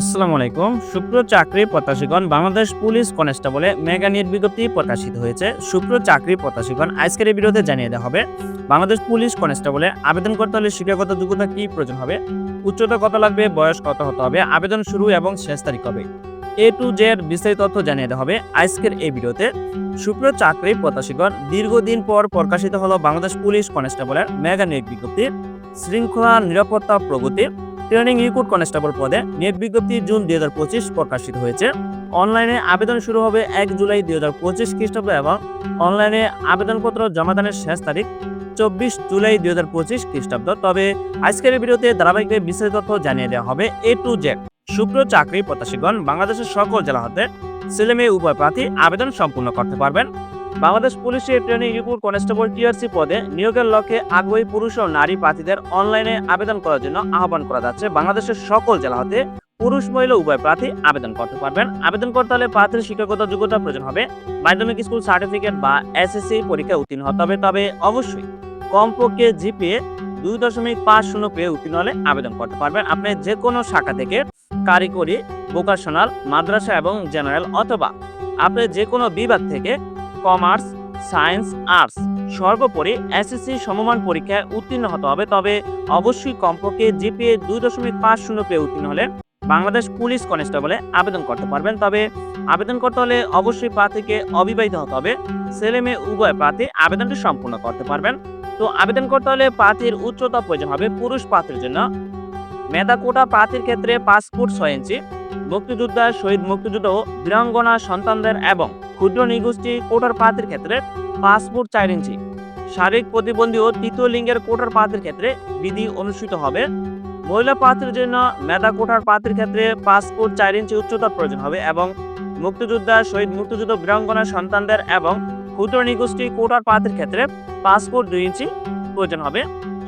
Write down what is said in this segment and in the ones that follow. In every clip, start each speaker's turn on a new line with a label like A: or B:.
A: আসসালামু আলাইকুম। শুক্র চাকরি প্রত্যাশীগণ, বাংলাদেশ পুলিশ কনস্টেবলে মেগা নিয়োগ বিজ্ঞপ্তি প্রকাশিত হয়েছে। শুক্র চাকরি প্রত্যাশীগণ, আজকের এই ভিডিওতে জানিয়ে দেওয়া হবে, বাংলাদেশ পুলিশ কনস্টেবলে আবেদন করতে হলে শিক্ষাগত যোগ্যতা কি প্রয়োজন হবে, উচ্চতা কত লাগবে, বয়স কত হতে হবে, আবেদন শুরু এবং শেষ তারিখ হবে এ টু জেড বিস্তারিত তথ্য জানিয়ে দেওয়া হবে আজকের এই ভিডিওতে। শুক্র চাকরি প্রত্যাশীগণ, দীর্ঘদিন পর প্রকাশিত হলো বাংলাদেশ পুলিশ কনস্টেবলের মেগা নিয়োগ শৃঙ্খলা, নিরাপত্তা, প্রগতি ট্রেনিং রিক্রুট কনস্টেবল পদে নিয়োগ বিজ্ঞপ্তি জুন দুই হাজার পঁচিশ প্রকাশিত হয়েছে। অনলাইনে আবেদন শুরু হবে এক জুলাই দুই হাজার পঁচিশ খ্রিস্টাব্দ এবং অনলাইনে আবেদনপত্র জমাদানের শেষ তারিখ চব্বিশ জুলাই দুই হাজার পঁচিশ খ্রিস্টাব্দ। তবে আজকের ভিডিওতে ধারাবাহিকভাবে বিস্তারিত তথ্য জানিয়ে দেওয়া হবে এ টু জেড শুক্র চাকরি প্রত্যাশীগণ, বাংলাদেশের সকল জেলা হতে ছেলে মেয়ে উভয় প্রার্থী আবেদন সম্পূর্ণ করতে পারবেন। বাংলাদেশ পুলিশের ট্রেনিং রিক্রুট কনস্টেবল টিআরসি পদে নিয়োগের লক্ষ্যে আগ্রহী পুরুষ ও নারী প্রার্থীদের অনলাইনে আবেদন করার জন্য আহ্বান করা যাচ্ছে। বাংলাদেশের সকল জেলা হতে পুরুষ, মহিলা, উভয় প্রার্থী আবেদন করতে পারবেন। আবেদন করতে হলে প্রার্থীর শিক্ষাগত যোগ্যতা প্রয়োজন হবে। মাধ্যমিক স্কুল সার্টিফিকেট বা এসএসসি পরীক্ষায় উত্তীর্ণ হতে হবে। তবে অবশ্যই কমপক্ষে জিপিএ দুই দশমিক পাঁচ শূন্য পেয়ে উত্তীর্ণ হলে আবেদন করতে পারবেন। আপনি যে কোনো শাখা থেকে কারিগরি, ভোকাশনাল, মাদ্রাসা এবং জেনারেল অথবা আপনি যে কোনো বিভাগ থেকে কমার্স, সায়েন্স, আর্টস। সর্বোপরি এসএসসি সমমান পরীক্ষায় উত্তীর্ণ হতে হবে, তবে অবশ্যই কমপক্ষে জিপিএ দুই দশমিক পাঁচ শূন্য পেয়ে উত্তীর্ণ হলে বাংলাদেশ পুলিশ কনস্টেবলে আবেদন করতে পারবেন। তবে আবেদন করতে হলে অবশ্যই প্রার্থীকে অবিবাহিত হতে হবে। ছেলে মেয়ে, উভয় প্রার্থী আবেদনটি সম্পূর্ণ করতে পারবেন। তো আবেদন করতে হলে প্রার্থীর উচ্চতা প্রয়োজন হবে পুরুষ প্রার্থীর জন্য। মেধা কোটা প্রার্থীর ক্ষেত্রে পাঁচ ফুট ছয় ইঞ্চি, মুক্তিযোদ্ধা, শহীদ মুক্তিযুদ্ধ বীরাঙ্গনা সন্তানদের এবং ক্ষুদ্র নিগোষ্ঠী কোটার প্রার্থীর ক্ষেত্রে পাসপোর্ট চার ইঞ্চি। শারীরিক প্রতিবন্ধী ও তৃতীয় লিঙ্গের কোটার প্রার্থীর ক্ষেত্রে বিধি অনুষ্ঠিত হবে। মহিলা প্রার্থীর জন্য মেধা কোটার প্রার্থীর ক্ষেত্রে পাসপোর্ট চার ইঞ্চি উচ্চতার প্রয়োজন হবে এবং মুক্তিযোদ্ধা, শহীদ মুক্তিযুদ্ধ বীরাঙ্গনা সন্তানদের এবং ক্ষুদ্র নিগোষ্ঠী কোটার প্রার্থীর ক্ষেত্রে পাসপোর্ট দুই ইঞ্চি প্রয়োজন হবে।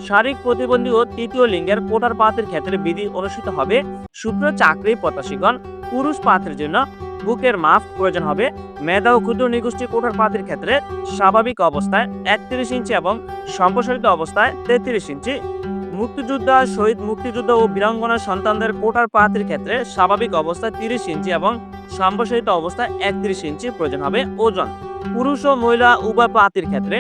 A: শারীরিক প্রতিবন্ধী ও তৃতীয় লিঙ্গের কোটার প্রার্থীর ক্ষেত্রে বিধি অনুষ্ঠিত হবে। শুক্র চাকরি প্রত্যাশীগণ পুরুষ প্রার্থীর জন্য বুকের মাপ প্রয়োজন হবে। মেধা ও ক্ষুদ্র নিগোষ্ঠী কোঠার প্রার্থীর ক্ষেত্রে স্বাভাবিক অবস্থায় একত্রিশ ইঞ্চি এবং সম্প্রসারিত অবস্থায় তেত্রিশ ইঞ্চি। মুক্তিযোদ্ধা, শহীদ মুক্তিযুদ্ধ ও বীরাঙ্গনা সন্তানদের কোটার প্রার্থীর ক্ষেত্রে স্বাভাবিক অবস্থায় তিরিশ ইঞ্চি এবং সম্প্রসারিত অবস্থায় একত্রিশ ইঞ্চি প্রয়োজন হবে ওজন। পুরুষ ও মহিলা উভয় প্রার্থীর ক্ষেত্রে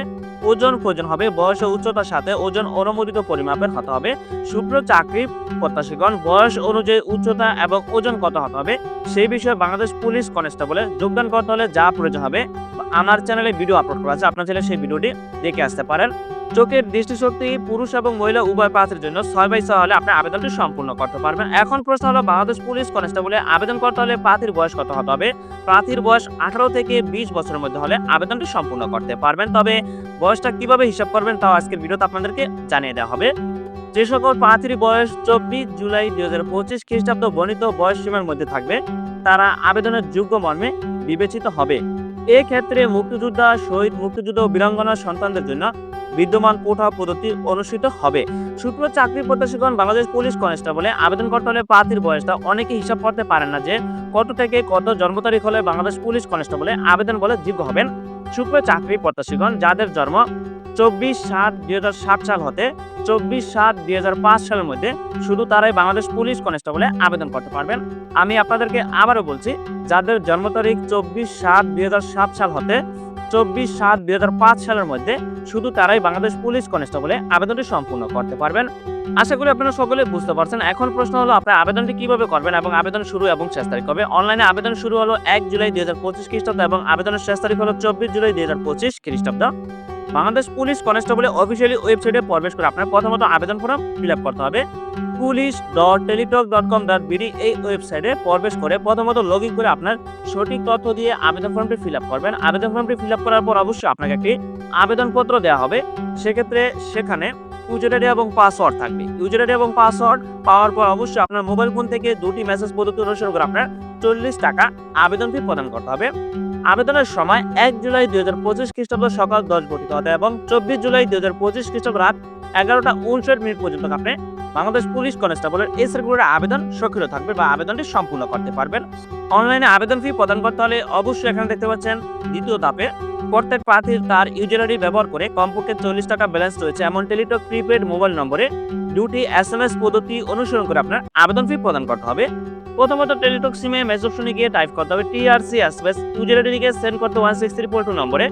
A: ওজন প্রয়োজন হবে, বয়স ও উচ্চতার সাথে ওজন অনুমোদিত পরিমাপের হতে হবে। শুভ্র চাকরি প্রত্যাশীগণ, বয়স অনুযায়ী উচ্চতা এবং ওজন কত হতে হবে, সেই বিষয়ে বাংলাদেশ পুলিশ কনস্টেবলে যোগদান করতে হলে যা প্রয়োজন হবে আমার চ্যানেলে ভিডিও আপলোড করা আছে, আপনার চ্যানেলে সেই ভিডিওটি দেখে আসতে পারেন। চোখের দৃষ্টিশক্তি, পুরুষ এবং মহিলা উভয় প্রার্থীর জন্য ছয় বাই ছয় হলে আপনি আবেদনটি সম্পূর্ণ করতে পারবেন। এখন প্রশ্ন হলো, বাংলাদেশ পুলিশ কনস্টেবলে আবেদন করতে হলে প্রার্থীর বয়স কত হতে হবে প্রার্থীর বয়স আঠারো থেকে বিশ বছরের মধ্যে হলে আবেদনটি সম্পূর্ণ করতে পারবেন। তবে বয়সটা কীভাবে হিসাব করবেন তাও আজকের ভিডিওতে আপনাদেরকে জানিয়ে দেওয়া হবে। যে সকল প্রার্থীর বয়স চব্বিশ জুলাই দুই হাজার পঁচিশ খ্রিস্টাব্দ বর্ণিত বয়স সীমার মধ্যে থাকবে, তারা আবেদনের যোগ্য মর্মে বিবেচিত হবে। এক্ষেত্রে মুক্তিযোদ্ধা, শহীদ মুক্তিযুদ্ধ বীরাঙ্গনা সন্তানদের জন্য বিদ্যমান কোঠা পদ্ধতি অনুষ্ঠিত হবে। শুক্র চাকরি প্রত্যাশীগণ, বাংলাদেশ পুলিশ কনস্টেবলে আবেদন করতে হলে প্রার্থীর বয়সটা অনেকে হিসাব করতে পারেন না যে কত থেকে কত জন্ম তারিখ হলে বাংলাদেশ পুলিশ কনস্টেবলে আবেদন বলে যোগ্য হবেন। শুক্র চাকরি প্রত্যাশীগণ, যাদের জন্ম চব্বিশ সাত দুই সাল হতে চব্বিশ সাত দুই হাজার পাঁচ সালের মধ্যে, শুধু তারাই বাংলাদেশ পুলিশ কনস্টেবলে আবেদন করতে পারবেন। আমি আপনাদেরকে আবারও বলছি, যাদের জন্ম তারিখ চব্বিশ সাত দুই হাজার সাত সাল হতে চব্বিশ সাত দুই সালের মধ্যে শুধু তারাই বাংলাদেশ পুলিশ কনস্টেবলে আবেদনটি সম্পূর্ণ করতে পারবেন। আশা করি আপনারা সকলে বুঝতে পারছেন। এখন প্রশ্ন হলো, আপনার আবেদনটি কীভাবে করবেন এবং আবেদন শুরু এবং শেষ তারিখ হবে অনলাইনে আবেদন শুরু হলো এক জুলাই দুই হাজার পঁচিশ খ্রিস্টাব্দ এবং আবেদনের শেষ তারিখ হলো চব্বিশ জুলাই দুই হাজার পঁচিশ খ্রিস্টাব্দ। বাংলাদেশ পুলিশ কনস্টেবলের অফিসিয়ালি ওয়েবসাইটে প্রবেশ করে আপনার প্রথমত আবেদন ফর্ম ফিল করতে হবে। Police dot Teletalk dot com dot BD এই ওয়েবসাইটে প্রবেশ করে প্রথমত লগ ইন করে আপনার সঠিক তথ্য দিয়ে আবেদন ফর্মটি ফিল আপ করবেন। আবেদন ফর্মটি ফিল আপ করার পর অবশ্যই আপনাকে একটি আবেদনপত্র দেওয়া হবে। সেক্ষেত্রে সেখানে ইউজার আইডি এবং পাসওয়ার্ড থাকবে। ইউজার আইডি এবং পাসওয়ার্ড পাওয়ার পর অবশ্যই আপনার মোবাইল ফোন থেকে দুটি মেসেজ পদ্ধতি অনুসরণ করে আপনার চল্লিশ টাকা আবেদন ফি প্রদান করতে হবে। আবেদনের সময় এক জুলাই দুই হাজার পঁচিশ খ্রিস্টাব্দ সকাল দশ ঘটিত হতে এবং চব্বিশ জুলাই দুই হাজার পঁচিশ খ্রিস্টাব্দ রাত এগারোটা উনষাট মিনিট পর্যন্ত আপনি বাংলাদেশ পুলিশ কনস্টেবলের এই সার্কুলারে আবেদন সক্রিয় থাকবে বা আবেদনটি সম্পূর্ণ করতে পারবেন। অনলাইনে আবেদন ফি প্রদান করতে হলে অবশ্যই এখানে দেখতে পাচ্ছেন দ্বিতীয় ধাপে প্রত্যেক প্রার্থীর তার ইউজার আইডি ব্যবহার করে কমপক্ষে চল্লিশ টাকা ব্যালেন্স রয়েছে। এমন টেলিটক প্রিপেড মোবাইল নম্বরে দুটি এস এম এস পদ্ধতি অনুসরণ করে আপনার আবেদন ফি প্রদান করতে হবে। প্রথমত টেলিটক সিমে মেসেজ অপশনে গিয়ে টাইপ করতে হবে টিআরসি স্পেস টু জিরো লিখে সেন্ড করতে one six three four two নম্বরে।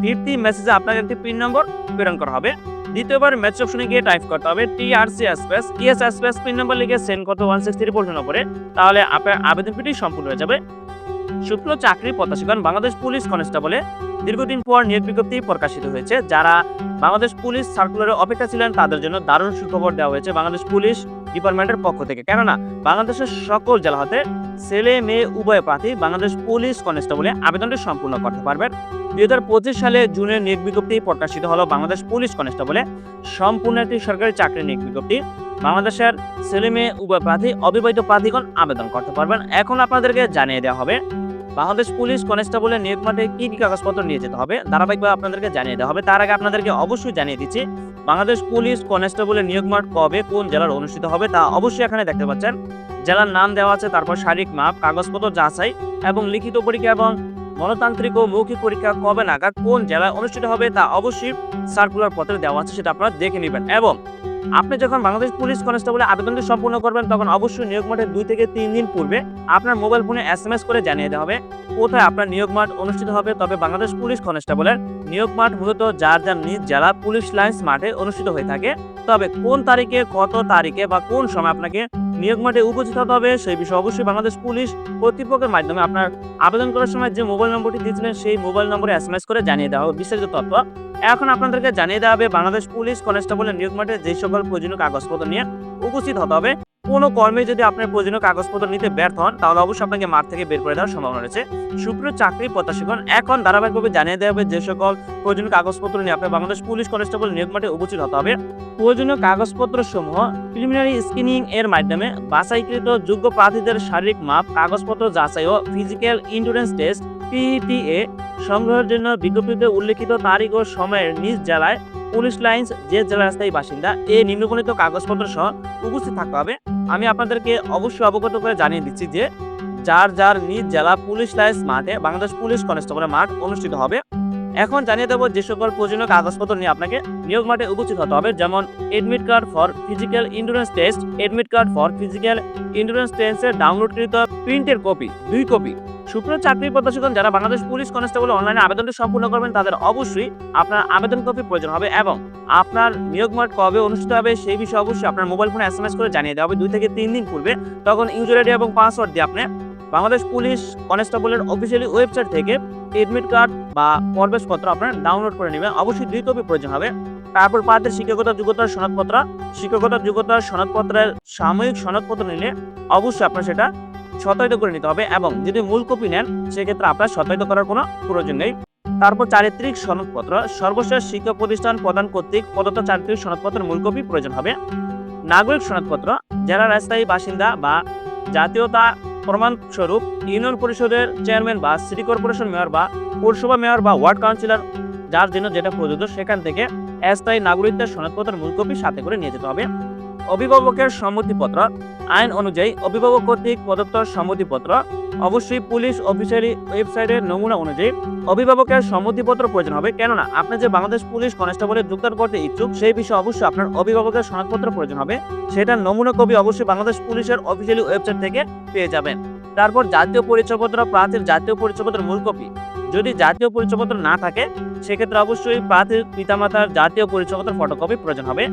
A: ফিফটি মেসেজে আপনাকে একটি পিন নম্বর প্রেরণ করা হবে। দ্বিতীয়বার মেসেজ অপশনে গিয়ে টাইপ করতে হবে TRC space ES space PIN নম্বর লিখে সেন্ড করতে ওয়ান সিক্স থ্রি টু নম্বরে তাহলে আপনার আবেদনটি সম্পূর্ণ হয়ে যাবে। শুক্ল চাকরি প্রত্যাশীগণ, বাংলাদেশ পুলিশ কনস্টেবলে দীর্ঘদিন পর নিয়োগ বিজ্ঞপ্তি প্রকাশিত হয়েছে। যারা বাংলাদেশ পুলিশ সার্কুলারের অপেক্ষা ছিলেন, তাদের জন্য দারুণ সুখবর দেওয়া হয়েছে বাংলাদেশ পুলিশ ডিপার্টমেন্টের পক্ষ থেকে। কেননা, বাংলাদেশের সকল জেলা হতে ছেলে, মেয়ে, উভয় প্রার্থী বাংলাদেশ পুলিশ কনস্টেবলে আবেদনটি সম্পূর্ণ করতে পারবেন। দুই হাজার পঁচিশ সালে জুনের নিয়োগ বিজ্ঞপ্তি প্রকাশিত হলো বাংলাদেশ পুলিশ কনস্টেবলে সম্পূর্ণ একটি সরকারি চাকরি নিয়োগ বিজ্ঞপ্তি। বাংলাদেশের ছেলে মেয়ে উভয় প্রার্থী অবিবাহিত প্রার্থীগণ আবেদন করতে পারবেন। এখন আপনাদেরকে জানিয়ে দেওয়া হবে, বাংলাদেশ পুলিশ কনস্টেবলের নিয়োগ মাঠে কি কি কাগজপত্র নিয়ে যেতে হবে? ধারাবাহিকভাবে আপনাদেরকে জানিয়ে দেওয়া হবে। তার আগে আপনাদেরকে অবশ্যই জানিয়ে দিচ্ছি, বাংলাদেশ পুলিশ কনস্টেবলের নিয়োগ মাঠ কবে কোন জেলার অনুষ্ঠিত হবে তা অবশ্যই এখানে দেখতে পাচ্ছেন। জেলার নাম দেওয়া আছে, তারপর শারীরিক মাপ, কাগজপত্র যাচাই এবং লিখিত পরীক্ষা এবং গণতান্ত্রিক ও মৌখিক পরীক্ষা কবে নাগাদ কোন জেলায় অনুষ্ঠিত হবে তা অবশ্যই সার্কুলার পত্রে দেওয়া আছে, সেটা আপনারা দেখে নেবেন। এবং আপনি যখন বাংলাদেশ পুলিশ কনস্টেবলে আবেদনটি সম্পূর্ণ করবেন, তখন অবশ্যই নিয়োগ মাঠের দুই থেকে তিন দিন পূর্বে আপনার মোবাইল ফোনে এস এম এস করে জানিয়ে দেওয়া হবে কোথায় আপনার নিয়োগ মাঠ অনুষ্ঠিত হবে। তবে বাংলাদেশ পুলিশ কনস্টেবলের নিয়োগ মাঠ মূলত যার যার নিজ জেলা পুলিশ লাইন্স মাঠে অনুষ্ঠিত হয়ে থাকে। তবে কোন তারিখে, কত তারিখে বা কোন সময় আপনাকে নিয়োগ মাঠে উপস্থিত হতে হবে। সেই বিষয়ে অবশ্যই বাংলাদেশ পুলিশ কর্তৃপক্ষের মাধ্যমে আপনার আবেদন করার সময় যে মোবাইল নম্বরটি দিয়েছিলেন, সেই মোবাইল নম্বরে এস এম এস করে জানিয়ে দেওয়া হবে। বিস্তারিত তথ্য এখন আপনাদেরকে জানিয়ে দেওয়া হবে, বাংলাদেশ পুলিশ কনস্টেবলের নিয়োগ মাঠে যে সকল প্রয়োজনীয় কাগজপত্র নিয়ে উপস্থিত হতে হবে। কোনো কর্মে যদি আপনার প্রয়োজনীয় কাগজপত্র নিতে ব্যর্থ হন, তাহলে অবশ্যই আপনাকে মাঠ থেকে বের করে দেওয়ার সম্ভাবনা রয়েছে। সুপ্রিয় চাকরি প্রত্যাশীগণ, এখন ধারাবাহিকভাবে জানিয়ে দেওয়া হবে যে সকল প্রয়োজনীয় কাগজপত্র নিয়ে আপনার বাংলাদেশ পুলিশ কনস্টেবল নিয়োগ মাঠে উপস্থিত হতে হবে। প্রয়োজনীয় কাগজপত্র সমূহ প্রিলিমিনারি স্ক্রিনিং এর মাধ্যমে বাছাইকৃত যোগ্য প্রার্থীদের শারীরিক মাপ, কাগজপত্র যাচাই ও ফিজিক্যাল ইন্স্যুরেন্স টেস্ট পিইটিএ সংগ্রহের জন্য বিজ্ঞপ্তিতে উল্লেখিত তারিখ ও সময়ের নিজ জেলায় পুলিশ লাইন্স, যে জেলার স্থায়ী বাসিন্দা, এ নিম্নবর্ণিত কাগজপত্র সহ উপস্থিত থাকতে হবে। আমি আপনাদেরকে অবশ্যই অবগত করে জানিয়ে দিচ্ছি যে যার যার নিজ জেলা পুলিশ লাইন্স মাঠে বাংলাদেশ পুলিশ কনস্টেবলের মাঠ অনুষ্ঠিত হবে। এখন জানিয়ে দেবো যে সকল প্রয়োজনীয় কাগজপত্র নিয়ে আপনাকে নিয়োগ মাঠে উপস্থিত হতে হবে, যেমন admit card for physical endurance test admit card for physical endurance টেস্টের ডাউনলোডকৃত প্রিন্টের কপি দুই কপি সুপ্রিয় চাকরি প্রত্যাশীগণ যারা বাংলাদেশ পুলিশ কনস্টেবল অনলাইনে আবেদনটি সম্পূর্ণ করবেন, তাদের অবশ্যই আপনার আবেদন কপি প্রয়োজন হবে এবং আপনার নিয়োগ মাঠ কবে অনুষ্ঠিত হবে সেই বিষয়ে অবশ্যই আপনার মোবাইল ফোনে এস করে জানিয়ে দেওয়া হবে। দুই থেকে তিন দিন পূর্বে তখন ইউজার আইডি এবং পাসওয়ার্ড দিয়ে আপনি বাংলাদেশ পুলিশ কনস্টেবলের অফিসিয়ালি ওয়েবসাইট থেকে এডমিট কার্ড বা প্রবেশপত্র আপনার ডাউনলোড করে নেবেন। অবশ্যই দুই কপি প্রয়োজন হবে। তারপর পাদের শিক্ষকতা যোগ্যতার সনদপত্র। শিক্ষকতার যোগ্যতার সনদপত্রের সাময়িক সনদপত্র নিলে অবশ্যই আপনার সেটা সত্যায়িত করে নিতে হবে এবং যদি মূল কপি নেন, সেক্ষেত্রে আপনার সত্যায়িত করার কোনো প্রয়োজন নেই। তারপর চারিত্রিক সনদপত্র। সর্বশেষ শিক্ষা প্রতিষ্ঠান প্রদান কর্তৃক প্রদত্ত চারিত্রিক সনদপত্রের মূল কপি প্রয়োজন হবে। নাগরিক সনদপত্র। জেলার স্থায়ী বাসিন্দা বা জাতীয়তা প্রমাণস্বরূপ ইউনিয়ন পরিষদের চেয়ারম্যান বা সিটি কর্পোরেশন মেয়র বা পৌরসভা মেয়র বা ওয়ার্ড কাউন্সিলর, যার জন্য যেটা প্রযোজ্য, সেখান থেকে স্থায়ী নাগরিকদের সনদপত্রের মূল কপি সাথে করে নিয়ে যেতে হবে। অভিভাবকের সম্মতিপত্র, আইন অনুযায়ী অভিভাবক কর্তৃক প্রদত্ত সম্মতিপত্র, অবশ্যই পুলিশ অফিসারি ওয়েবসাইটের নমুনা অনুযায়ী অভিভাবকের সম্মতিপত্র প্রয়োজন হবে। কেননা, আপনি যে বাংলাদেশ পুলিশ কনস্টেবলে যোগদান করতে ইচ্ছুক, সেই বিষয়ে অবশ্যই আপনার অভিভাবকের সনদপত্র প্রয়োজন হবে। সেটার নমুনা কপি অবশ্যই বাংলাদেশ পুলিশের অফিসিয়ালি ওয়েবসাইট থেকে পেয়ে যাবেন। তারপর জাতীয় পরিচয়পত্র, প্রার্থীর জাতীয় পরিচয়পত্রের মূল কপি। যদি জাতীয় পরিচয়পত্র না থাকে, সেক্ষেত্রে অবশ্যই প্রার্থীর পিতামাতার জাতীয় পরিচয়পত্র ফটোকপি প্রয়োজন হবে।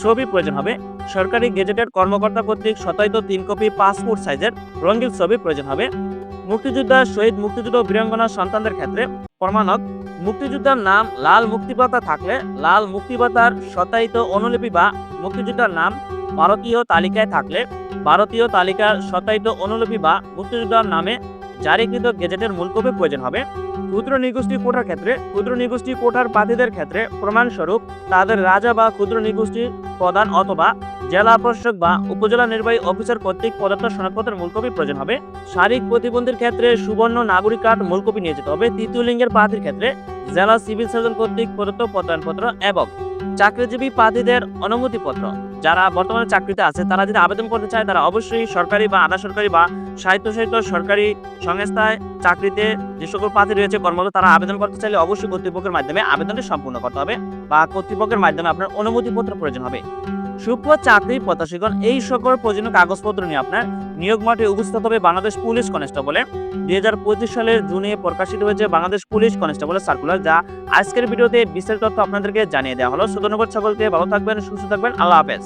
A: ছবি প্রয়োজন হবে। সরকারি গেজেটেড কর্মকর্তা কর্তৃক সত্যায়িত তিন কপি পাসপোর্ট সাইজের রঙিন ছবি প্রয়োজন হবে। মুক্তিযোদ্ধা শহীদ মুক্তিযুদ্ধ বীরাঙ্গনা সন্তানদের ক্ষেত্রে প্রমাণক। মুক্তিযোদ্ধার নাম লাল মুক্তিপাতা থাকলে লাল মুক্তিপাতার সত্যায়িত অনুলিপি বা মুক্তিযোদ্ধার নাম ভারতীয় তালিকায় থাকলে ভারতীয় তালিকার সত্যায়িত অনুলিপি বা মুক্তিযোদ্ধার নামে জারিকৃত গেজেটের মূল কপি প্রয়োজন হবে। ক্ষুদ্র নিগোষ্ঠী কোটার ক্ষেত্রে ক্ষুদ্র নিগোষ্ঠী কোটার প্রার্থীদের ক্ষেত্রে প্রমাণস্বরূপ তাদের রাজা বা ক্ষুদ্র নিগোষ্ঠী প্রধান অথবা জেলা প্রশাসক বা উপজেলা নির্বাহী অফিসার কর্তৃক প্রদত্ত সনদপত্রের মূল কপি প্রয়োজন হবে। শারীরিক প্রতিবন্ধীর ক্ষেত্রে সুবর্ণ নাগরিক কার্ড মূল কপি নিয়ে যেতে হবে। তৃতীয় লিঙ্গের প্রার্থীর ক্ষেত্রে জেলা সিভিল সার্জন কর্তৃক প্রদত্ত প্রত্যয়নপত্র এবং চাকরিজীবী প্রার্থীদের অনুমতিপত্র। যারা বর্তমানে চাকরিতে আছে, তারা যদি আবেদন করতে চায়, তারা অবশ্যই সরকারি বা আধা সরকারি বা সাহিত্য সরকারি সংস্থায় চাকরিতে যে সকল প্রার্থী রয়েছে কর্মরত, তারা আবেদন করতে চাইলে অবশ্যই কর্তৃপক্ষের মাধ্যমে আবেদনটি সম্পূর্ণ করতে হবে বা কর্তৃপক্ষের মাধ্যমে আপনার অনুমতিপত্র প্রয়োজন হবে। সুপ্র চাকরি প্রত্যাশীগণ এই সকল প্রয়োজনীয় কাগজপত্র নিয়ে আপনার নিয়োগ মাঠে উপস্থিত হবে বাংলাদেশ পুলিশ কনস্টেবলে। দুই হাজার পঁচিশ সালের জুনে প্রকাশিত হয়েছে বাংলাদেশ পুলিশ কনস্টেবলের সার্কুলার, যা আজকের ভিডিওতে বিস্তারিত তথ্য আপনাদেরকে জানিয়ে দেওয়া হলো। সুতরাং সকলকে, ভালো থাকবেন, সুস্থ থাকবেন, আল্লাহ হাফেজ।